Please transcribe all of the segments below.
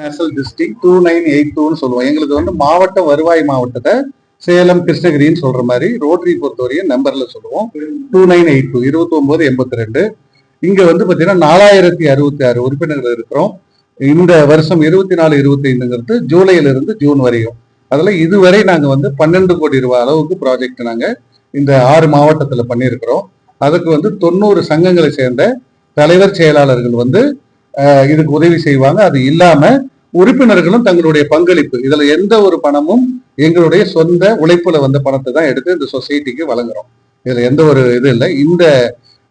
National district two nine eight டூன்னு சொல்லுவோம். எங்களுக்கு வந்து மாவட்ட வருவாய் மாவட்டத்தை சேலம் கிருஷ்ணகிரின்னு சொல்ற மாதிரி ரோட்டரி பொறுத்தவரையும் நம்பர்ல சொல்லுவோம். டூ நைன் எயிட் டூ இருபத்தி ஒன்பது எண்பத்தி ரெண்டு. இங்க வந்து பாத்தீங்கன்னா நாலாயிரத்தி அறுபத்தி ஆறு உறுப்பினர்கள் இருக்கிறோம். இந்த வருஷம் இருபத்தி நாலு இருபத்தி ஐந்துங்கிறது ஜூலையில இருந்து ஜூன் வரையும். அதுல இதுவரை நாங்க வந்து பன்னெண்டு கோடி ரூபாய் அளவுக்கு ப்ராஜெக்ட் நாங்க இந்த ஆறு மாவட்டத்துல பண்ணியிருக்கிறோம். அதுக்கு வந்து தொண்ணூறு சங்கங்களை சேர்ந்த தலைவர் செயலாளர்கள் வந்து இதுக்கு உதவி செய்வாங்க. அது இல்லாம உறுப்பினர்களும் தங்களுடைய பங்களிப்பு. இதுல எந்த ஒரு பணமும் எங்களுடைய சொந்த உழைப்புல வந்த பணத்தை தான் எடுத்து இந்த சொசைட்டிக்கு வழங்குறோம். இதுல எந்த ஒரு இது இல்லை. இந்த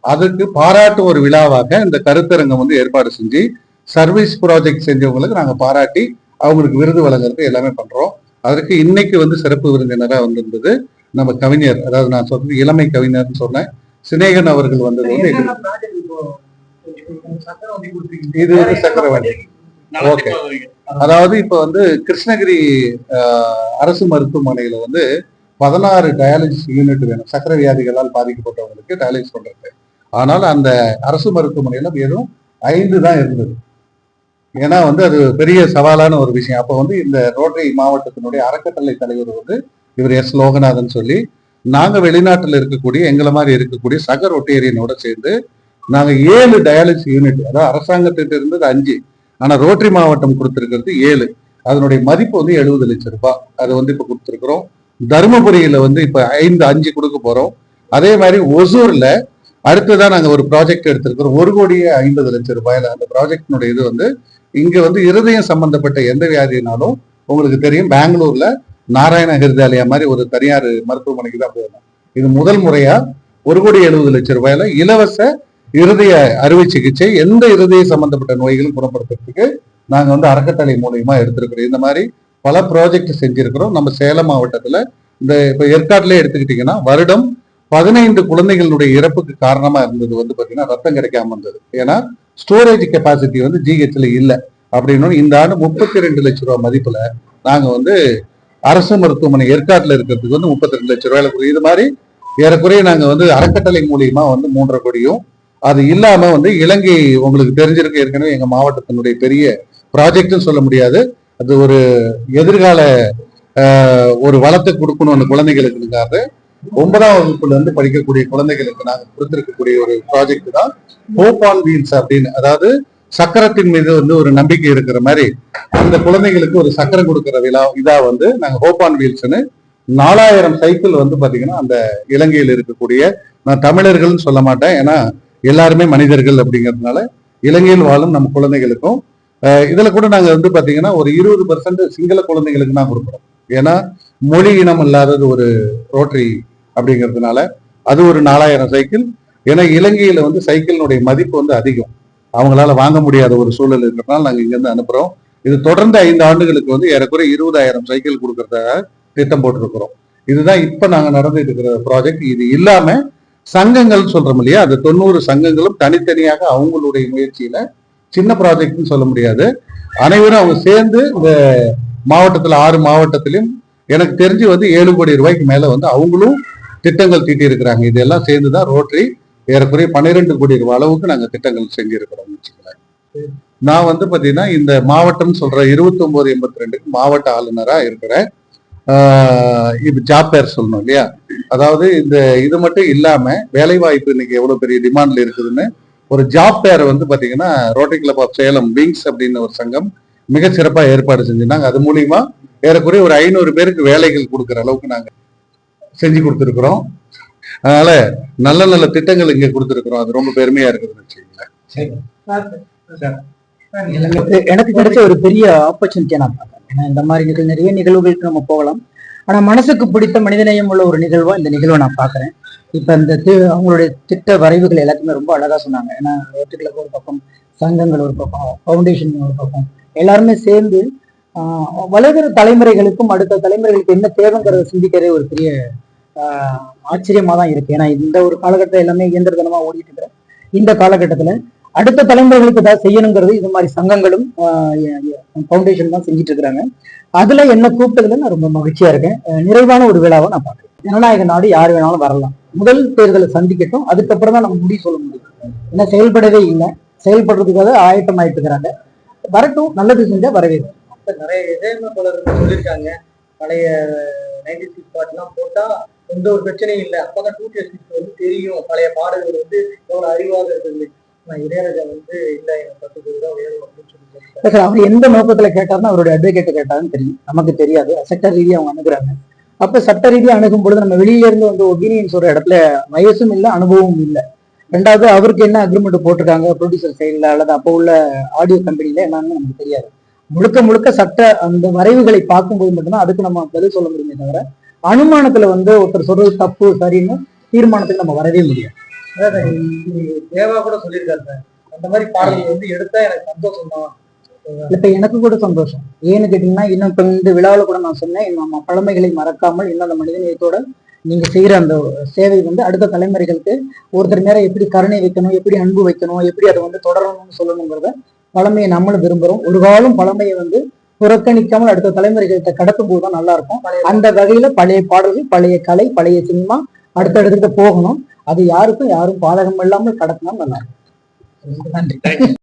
அதுக்கு பாராட்டு ஒரு விழாவாக இந்த கருத்தரங்கம் வந்து ஏற்பாடு செஞ்சு சர்வீஸ் ப்ராஜெக்ட் செஞ்சவங்களுக்கு நாங்க பாராட்டி அவங்களுக்கு விருது வழங்குறது எல்லாமே பண்றோம். அதற்கு இன்னைக்கு வந்து சிறப்பு விருந்தினரா வந்திருந்தது நம்ம கவிஞர் அதாவது நான் சொல்றது இளமை கவிஞர்னு சொன்னேன். சிநேகன் அவர்கள் வந்தது வந்து இது சக்கரவாணி ஓகே அதாவது இப்ப வந்து கிருஷ்ணகிரி ஆஹ், அரசு மருத்துவமனையில வந்து பதினாறு டயாலிசிஸ் யூனிட் வேணும். சக்கர வியாதிகளால் பாதிக்கப்பட்டவங்களுக்கு டயாலிசிஸ் பண்றது ஆனால் அந்த அரசு மருத்துவமனையில வெறும் ஐந்து தான் இருந்தது. ஏன்னா வந்து அது பெரிய சவாலான ஒரு விஷயம். அப்போ வந்து இந்த ரோட்டரி மாவட்டத்தினுடைய அறக்கட்டளை தலைவர் வந்து இவர் எஸ் லோகநாதன் சொல்லி நாங்க வெளிநாட்டுல இருக்கக்கூடிய எங்களை மாதிரி இருக்கக்கூடிய சக ரொட்டேரியனோட சேர்ந்து நாங்க ஏழு டயாலிசிஸ் யூனிட் அதாவது அரசாங்கத்திட்ட இருந்தது அஞ்சு ஆனா ரோட்டரி மாவட்டம் கொடுத்திருக்கிறது ஏழு. அதனுடைய மதிப்பு வந்து எழுபது லட்சம் ரூபாய். அது வந்து இப்ப கொடுத்துருக்குறோம். தருமபுரியில வந்து இப்ப ஐந்து அஞ்சு கொடுக்க போறோம். அதே மாதிரி ஒசூர்ல அடுத்ததான் நாங்க ஒரு ப்ராஜெக்ட் எடுத்திருக்கிறோம். ஒரு கோடியே ஐம்பது லட்சம் ரூபாயில அந்த ப்ராஜெக்டினுடைய இது வந்து இங்க வந்து இருதயம் சம்பந்தப்பட்ட எந்த வியாதினாலும் உங்களுக்கு தெரியும். பெங்களூர்ல நாராயண ஹிருதாலயா மாதிரி ஒரு தனியார் மருத்துவமனைக்கு தான் போகணும். இது முதல் முறையா ஒரு கோடி எழுபது லட்சம் ரூபாயில இலவச இருதய அறுவை சிகிச்சை எந்த இருதய சம்பந்தப்பட்ட நோய்களும் குணப்படுத்துறதுக்கு நாங்க வந்து அறக்கட்டளை மூலியமா எடுத்திருக்கிறோம். இந்த மாதிரி பல ப்ராஜெக்ட் செஞ்சிருக்கிறோம். நம்ம சேலம் மாவட்டத்துல இந்த இப்ப ஏற்காட்டிலே எடுத்துக்கிட்டீங்கன்னா வருடம் பதினைந்து குழந்தைகளுடைய இறப்புக்கு காரணமா இருந்தது வந்து பாத்தீங்கன்னா ரத்தம் கிடைக்காம இருந்தது. ஏன்னா ஸ்டோரேஜ் கெப்பாசிட்டி வந்து ஜிஹெச்ல இல்லை. அப்படின்னு இந்த ஆண்டு முப்பத்தி ரெண்டு லட்ச ரூபாய் மதிப்புல நாங்க வந்து அரசு மருத்துவமனை ஏற்காட்டுல இருக்கிறதுக்கு வந்து முப்பத்தி ரெண்டு லட்ச ரூபாயில இது மாதிரி ஏறக்குறைய நாங்க வந்து அறக்கட்டளை மூலியமா வந்து மூன்றரை கோடியும் அது இல்லாம வந்து இலங்கை உங்களுக்கு தெரிஞ்சிருக்க ஏற்கனவே எங்க மாவட்டத்தினுடைய பெரிய ப்ராஜெக்ட்னு சொல்ல முடியாது. அது ஒரு எதிர்கால ஒரு வளத்தை கொடுக்கணும் அந்த குழந்தைகளுக்குக்காக ஒன்பதாம் வகுப்புல இருந்து படிக்கக்கூடிய குழந்தைகளுக்கு நாங்கள் கொடுத்திருக்கக்கூடிய ஒரு ப்ராஜெக்ட் தான் ஹோப் ஆன் வீல்ஸ் அப்படின்னு. அதாவது சக்கரத்தின் மீது வந்து ஒரு நம்பிக்கை இருக்கிற மாதிரி அந்த குழந்தைகளுக்கு ஒரு சக்கரம் கொடுக்கிற விழா இதா வந்து நாங்கள் ஹோப் ஆன் வீல்ஸ்னு நாலாயிரம் சைக்கிள் வந்து பாத்தீங்கன்னா அந்த இலங்கையில் இருக்கக்கூடிய நான் தமிழர்கள்னு சொல்ல மாட்டேன். ஏன்னா எல்லாருமே மனிதர்கள் அப்படிங்கிறதுனால இலங்கையில் வாழும் நம்ம குழந்தைகளுக்கும் இதில் இதுல கூட நாங்க வந்து பாத்தீங்கன்னா ஒரு இருபது பர்சன்ட் சிங்கள குழந்தைகளுக்கு நான் கொடுக்குறோம். ஏன்னா மொழி இனம் இல்லாதது ஒரு ரோட்டரி அப்படிங்கிறதுனால அது ஒரு நாலாயிரம் சைக்கிள் ஏன்னா இலங்கையில வந்து சைக்கிளினுடைய மதிப்பு வந்து அதிகம். அவங்களால வாங்க முடியாத ஒரு சூழல் இருக்கிறதுனால நாங்க இங்கேருந்து அனுப்புகிறோம் அனுப்புறோம். இது தொடர்ந்து ஐந்து ஆண்டுகளுக்கு வந்து ஏறக்குறைய இருபதாயிரம் சைக்கிள் கொடுக்கறதாக திட்டம் போட்டிருக்கிறோம். இதுதான் இப்ப நாங்க நடந்துட்டு இருக்கிற ப்ராஜெக்ட் இது இல்லாம சங்கங்கள் சொல்றோம் இல்லையா? அந்த தொண்ணூறு சங்கங்களும் தனித்தனியாக அவங்களுடைய முயற்சியில சின்ன ப்ராஜெக்ட்னு சொல்ல முடியாது. அனைவரும் அவங்க சேர்ந்து இந்த மாவட்டத்துல ஆறு மாவட்டத்திலும் எனக்கு தெரிஞ்சு வந்து ஏழு கோடி ரூபாய்க்கு மேல வந்து அவங்களும் திட்டங்கள் தீட்டி இருக்கிறாங்க இதெல்லாம் சேர்ந்துதான் ரோட்டரி ஏறக்குறைய பன்னிரெண்டு கோடி ரூபாய் அளவுக்கு நாங்க திட்டங்கள் செஞ்சிருக்கிறோம் வச்சுக்கோங்களேன். நான் வந்து பாத்தீங்கன்னா இந்த மாவட்டம் சொல்ற இருபத்தி ஒன்பது எண்பத்தி ரெண்டுக்கு மாவட்ட ஆளுநரா இருக்கிறேன் இப்போ இது ஜாப் பேர் சொல்லணும் இல்லையா? அதாவது இந்த இது மட்டும் இல்லாம வேலை வாய்ப்பு இன்னைக்கு எவ்வளவு பெரிய டிமாண்ட்ல இருக்குதுன்னு ஒரு ஜாப் பேர் வந்து பாத்தீங்கன்னா rotary club of Salem wings அப்படின்னு ஒரு சங்கம் மிக சிறப்பா ஏற்பாடு செஞ்சிருந்தாங்க. அது மூலியமா ஏறக்குறைய ஒரு ஐநூறு பேருக்கு வேலைகள் கொடுக்குற அளவுக்கு நாங்க செஞ்சு கொடுத்துருக்குறோம். அதனால நல்ல நல்ல திட்டங்கள் இங்க கொடுத்துருக்குறோம். அது ரொம்ப பெருமையா இருக்குதுன்னு வச்சுக்கோங்களேன். எனக்கு எனக்கு கிடைச்ச ஒரு பெரிய ஆப்பர்ச்சுனிட்டியா நான் பார்க்கறேன். ஏன்னா இந்த மாதிரி நிகழ் நிறைய நிகழ்வுகளுக்கு நம்ம போகலாம். ஆனா மனசுக்கு பிடித்த மனிதநேயம் உள்ள ஒரு நிகழ்வா இந்த நிகழ்வை நான் பார்க்குறேன். இப்ப இந்த அவங்களுடைய திட்ட வரைவுகள் எல்லாத்தையுமே ரொம்ப அழகா சொன்னாங்க. ஏன்னா ரோட்டுகளுக்கு ஒரு பக்கம் சங்கங்கள் ஒரு பக்கம் ஃபவுண்டேஷன் ஒரு பக்கம் எல்லாருமே சேர்ந்து வளர்கிற தலைமுறைகளுக்கும் அடுத்த தலைமுறைகளுக்கு என்ன தேவைங்கிறத சிந்திக்கிறதே ஒரு பெரிய ஆச்சரியமாக ஆச்சரியமா தான் இருக்கு. ஏன்னா இந்த ஒரு காலகட்டத்தில் எல்லாமே இயந்திரத்தனமா ஓடிட்டு இருக்கிற இந்த காலகட்டத்துல அடுத்த தலைமுறைகளுக்கு ஏதாவது செய்யணுங்கிறது இது மாதிரி சங்கங்களும் ஃபவுண்டேஷன் தான் செஞ்சுட்டு இருக்கிறாங்க. அதுல என்ன கூப்பிட்டதுல நான் ரொம்ப மகிழ்ச்சியா இருக்கேன். நிறைவான ஒரு விழாவை நான் பார்க்கிறேன். ஜனநாயக நாடு யார் வேணாலும் வரலாம். முதல் தேர்தலை சந்திக்கட்டும் அதுக்கப்புறம் தான் நம்ம முடிவு சொல்ல முடியும். ஏன்னா செயல்படவே இல்லை. செயல்படுறதுக்காக ஆயத்தம் ஆயிட்டு இருக்கிறாங்க. வரட்டும் நல்லது செஞ்சா வரவேற்கும் இப்ப நிறைய இசையமைப்பாளர்கள் சொல்லியிருக்காங்க. பழைய நைன்டி சிக்ஸ் பாட்டுலாம் போட்டா எந்த ஒரு பிரச்சனையும் இல்லை. அப்பதான் டூ சிக்ஸ் வந்து தெரியும். பழைய பாடல்கள் வந்து எவ்வளவு அறிவாக இருக்குது வந்து அவர் எந்த நோக்கத்துல கேட்டாருன்னா அவருடைய அட்வொகேட் கேட்டாருன்னு தெரியும். நமக்கு தெரியாது. சட்ட ரீதியா அவங்க அணுகுறாங்க. அப்ப சட்ட ரீதியா அணுகும் பொழுது நம்ம வெளியில இருந்து வந்து ஒப்பீனியன் சொல்ற இடத்துல வயசும் இல்லை அனுபவமும் இல்லை. ரெண்டாவது அவருக்கு என்ன அக்ரிமெண்ட் போட்டிருக்காங்க? ப்ரொடியூசர் சைடில் அல்லது அப்போ உள்ள ஆடியோ கம்பெனில என்னன்னு நமக்கு தெரியாது. முழுக்க முழுக்க சட்ட அந்த வரைவுகளை பார்க்கும்போது மட்டும்தான் அதுக்கு நம்ம பதில் சொல்ல முடியுமே தவிர அனுமானத்துல வந்து ஒருத்தர் சொல்றது தப்பு சரின்னு தீர்மானத்துக்கு நம்ம வரவே முடியாது. தேவா கூட சொல்லியிருக்காரு சார். அந்த மாதிரி பாடல்கள் வந்து எடுத்தா எனக்கு சந்தோஷம் தான். இப்ப எனக்கு கூட சந்தோஷம். ஏன்னு கேட்டீங்கன்னா இன்னும் இப்ப இந்த விழாவில் கூட நான் சொன்னேன் நம்ம பழமைகளை மறக்காமல் இன்னும் அந்த மனிதநேயத்தோட நீங்க செய்யற அந்த சேவை வந்து அடுத்த தலைமுறைகளுக்கு ஒருத்தர் மேல எப்படி கருணை வைக்கணும் எப்படி அன்பு வைக்கணும் எப்படி அதை வந்து தொடரணும்னு சொல்லணுங்கிறத பழமையை நம்மளும் விரும்புறோம். ஒரு காலம் பழமையை வந்து புறக்கணிக்காமல் அடுத்த தலைமுறைகள்கிட்ட கடத்தும் போது தான் நல்லா இருக்கும். அந்த வகையில பழைய பாடல்கள் பழைய கலை பழைய சினிமா அடுத்த இடத்துக்கு போகணும். அது யாருக்கும் யாரும் பாதகம் இல்லாமல் கடத்தினா நல்லா இருக்கும். நன்றி.